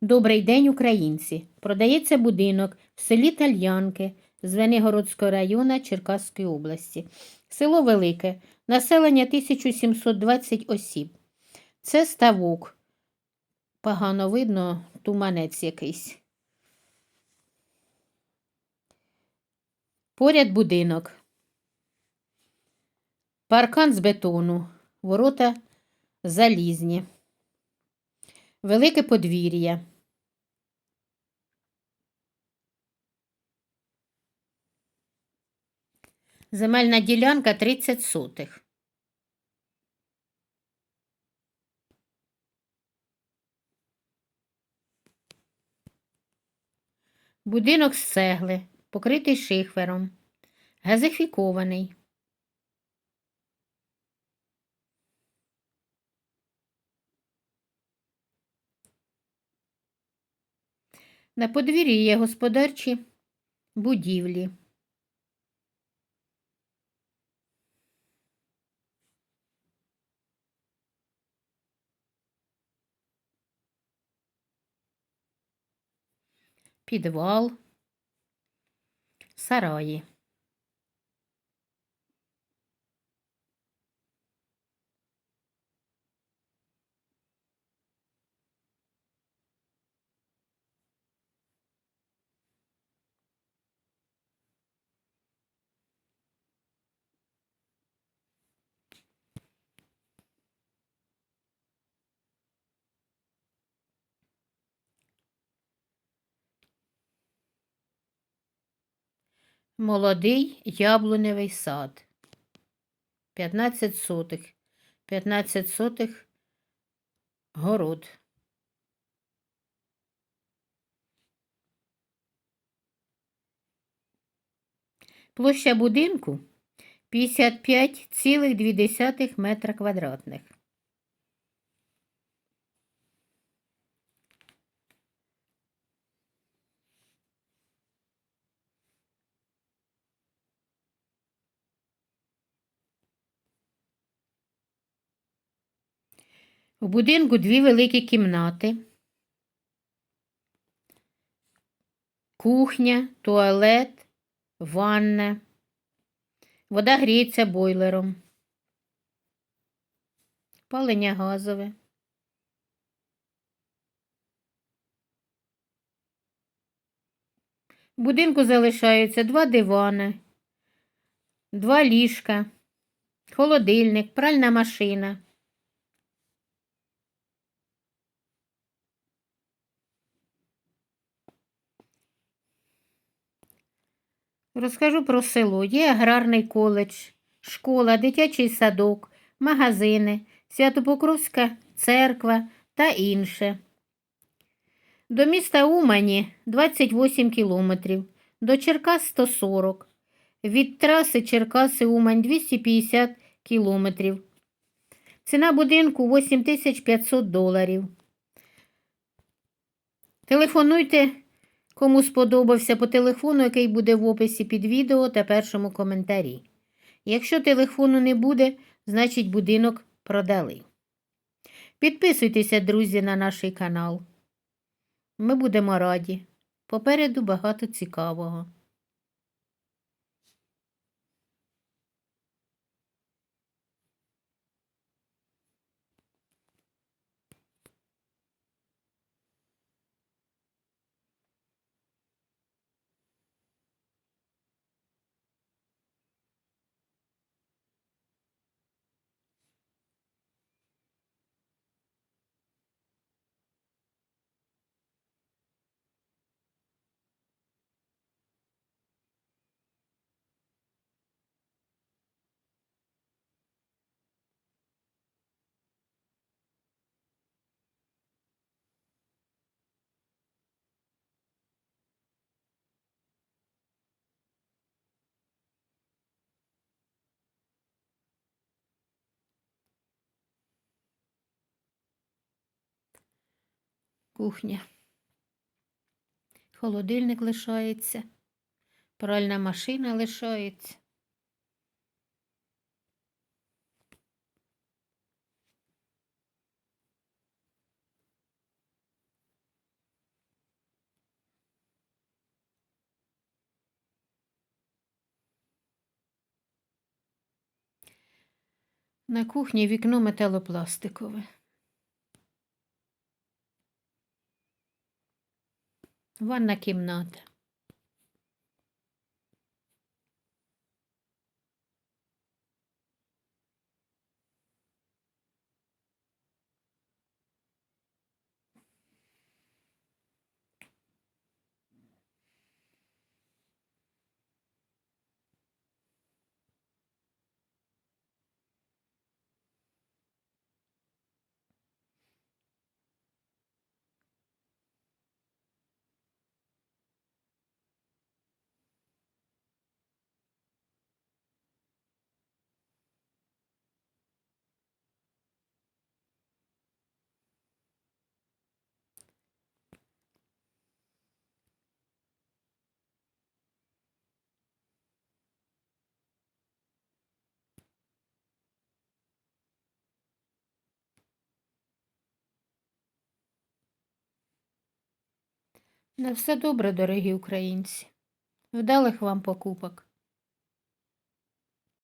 Добрий день, українці! Продається будинок в селі Тальянки Звенигородського району Черкаської області. Село Велике, населення 1720 осіб. Це ставок. Погано видно, туманець якийсь. Поряд будинок. Паркан з бетону. Ворота залізні. Велике подвір'я. Земельна ділянка 30 сотих. Будинок з цегли, покритий шихвером, газифікований. На подвір'ї є господарчі будівлі. Підвал, сараї. Молодий яблуневий сад. 15 сотих. 15 сотих город. Площа будинку 55,2 метра квадратних. У будинку дві великі кімнати. Кухня, туалет, ванна. Вода гріється бойлером. Палення газове. В будинку залишаються два дивани, два ліжка, холодильник, пральна машина. Розкажу про село. Є аграрний коледж, школа, дитячий садок, магазини, Святопокровська церква та інше. До міста Умані 28 кілометрів, до Черкас 140, від траси Черкаси Умань 250 кілометрів. Ціна будинку 8500 доларів. Телефонуйте. Кому сподобався по телефону, який буде в описі під відео та першому коментарі. Якщо телефону не буде, значить будинок продали. Підписуйтеся, друзі, на наш канал. Ми будемо раді. Попереду багато цікавого. кухня. Холодильник лишається, пральна машина лишається. На кухні вікно металопластикове. Ванна кімната. На все добре, дорогі українці. Вдалих вам покупок.